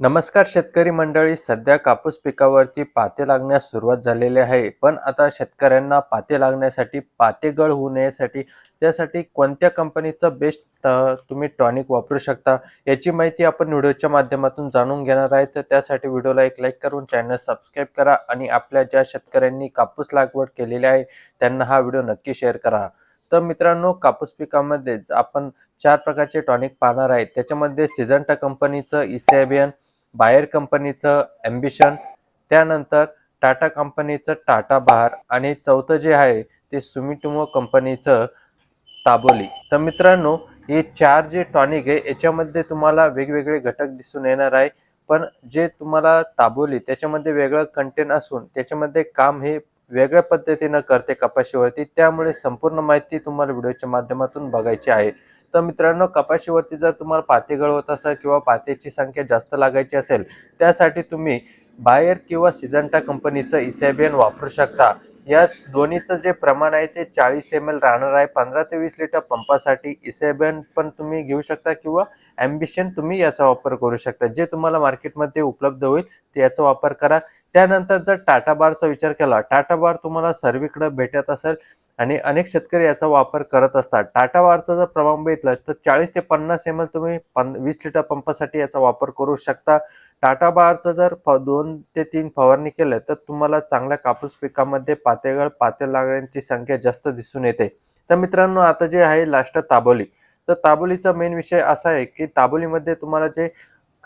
नमस्कार शेतकरी मंडळी सध्या कापूस पिकावरती पाते लागण्यास सुरुवात झालेली आहे. पण आता शेतकऱ्यांना पाते लागण्यासाठी पाते गळ होऊ नयेसाठी त्यासाठी कोणत्या कंपनीचं बेस्ट तुम्ही टॉनिक वापरू शकता? याची माहिती आपण व्हिडिओच्या माध्यमातून जाणून घेणार आहे. तर त्यासाठी व्हिडिओला एक लाईक करून चॅनल सबस्क्राईब करा आणि आपल्या ज्या शेतकऱ्यांनी कापूस लागवड केलेली आहे त्यांना हा व्हिडिओ नक्की शेअर करा. तर मित्रांनो कापूस पिकामध्ये आपण चार प्रकारचे टॉनिक पाहणार आहे. त्याच्यामध्ये सिजंटा कंपनीचं इसेबियन बायर कंपनीचं ॲम्बिशन त्यानंतर टाटा कंपनीचं टाटा बहार आणि चौथं जे आहे ते सुमिटुमो कंपनीचं ताबोली. तर मित्रांनो हे चार जे टॉनिक आहे याच्यामध्ये तुम्हाला वेगवेगळे घटक दिसून येणार आहे. पण जे तुम्हाला ताबोली त्याच्यामध्ये वेगळं कंटेंट असून त्याच्यामध्ये काम हे वेगळ्या पद्धतीनं करते कपाशीवरती त्यामुळे संपूर्ण माहिती तुम्हाला व्हिडिओच्या माध्यमातून बघायची आहे. तर मित्रांनो कपाशीवरती जर तुम्हाला पाते गळवत असेल किंवा पातेची संख्या जास्त लागायची असेल त्यासाठी तुम्ही बायर किंवा सिजंटा कंपनीचं इसेबियन वापरू शकता. या दोन्हीचं जे प्रमाण आहे ते चाळीस एम एल राहणार आहे. पंधरा ते वीस लिटर पंपासाठी इसेबियन पण तुम्ही घेऊ शकता किंवा ॲम्बिशन तुम्ही याचा वापर करू शकता. जे तुम्हाला मार्केटमध्ये उपलब्ध होईल ते याचा वापर करा. त्यानंतर जर टाटा बारचा विचार केला टाटा बार तुम्हाला सर्वीकडे भेटत असेल आणि अनेक शेतकरी याचा वापर करत असतात. टाटा बारचं जर प्रमाण बघितलं तर चाळीस ते पन्नास एम एल तुम्ही पन वीस लिटर पंपासाठी याचा वापर करू शकता. टाटा बारचं जर फ दोन ते तीन फवारणी केलं तर तुम्हाला चांगल्या कापूस पिकामध्ये पातेगळ पाते लागण्याची संख्या जास्त दिसून येते. तर मित्रांनो आता जे आहे लास्ट ताबोली. तर ताबोलीचा मेन विषय असा आहे की ताबोलीमध्ये तुम्हाला जे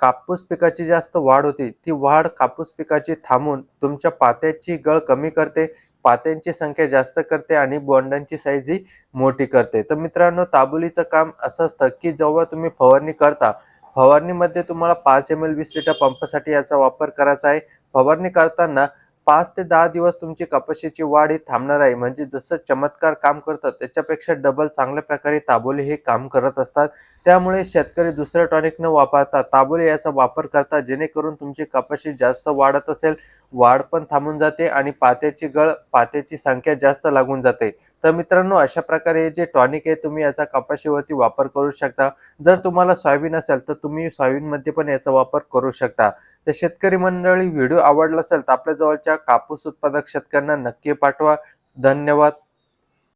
कापूस पिकाची जास्त वाढ होती ती वाढ कापूस पिकाची थांबून तुमच्या पात्याची गळ कमी करते पात्यांची संख्या जास्त करते आणि बोंडांची साईज ही मोठी करते. तर मित्रांनो ताबोलीचं काम असं असतं की जेव्हा तुम्ही फवारणी करता फवारणीमध्ये तुम्हाला पाच एम एल वीस लिटर पंपासाठी याचा वापर करायचा आहे. फवारणी करताना पाच ते दहा दिवस तुमची कपाशीची वाढ ही थांबणार आहे. म्हणजे जसं चमत्कार काम करतात त्याच्यापेक्षा डबल चांगल्या प्रकारे ताबोली हे काम करत असतात. त्यामुळे शेतकरी दुसऱ्या टॉनिक न वापरता ताबोली याचा वापर करतात जेणेकरून तुमची कपाशी जास्त वाढत असेल वाढ पण थांबून जाते आणि पात्याची गळ पात्याची संख्या जास्त लागून जाते. तर मित्रांनो अशा प्रकारे जे टॉनिक आहे तुम्ही याचा कपाशीवरती वापर करू शकता. जर तुम्हाला सोयाबीन असेल तर तुम्ही सोयाबीनमध्ये पण याचा वापर करू शकता. तर शेतकरी मंडळी व्हिडिओ आवडला असेल तर आपल्या जवळच्या कापूस उत्पादक शेतकऱ्यांना नक्की पाठवा. धन्यवाद.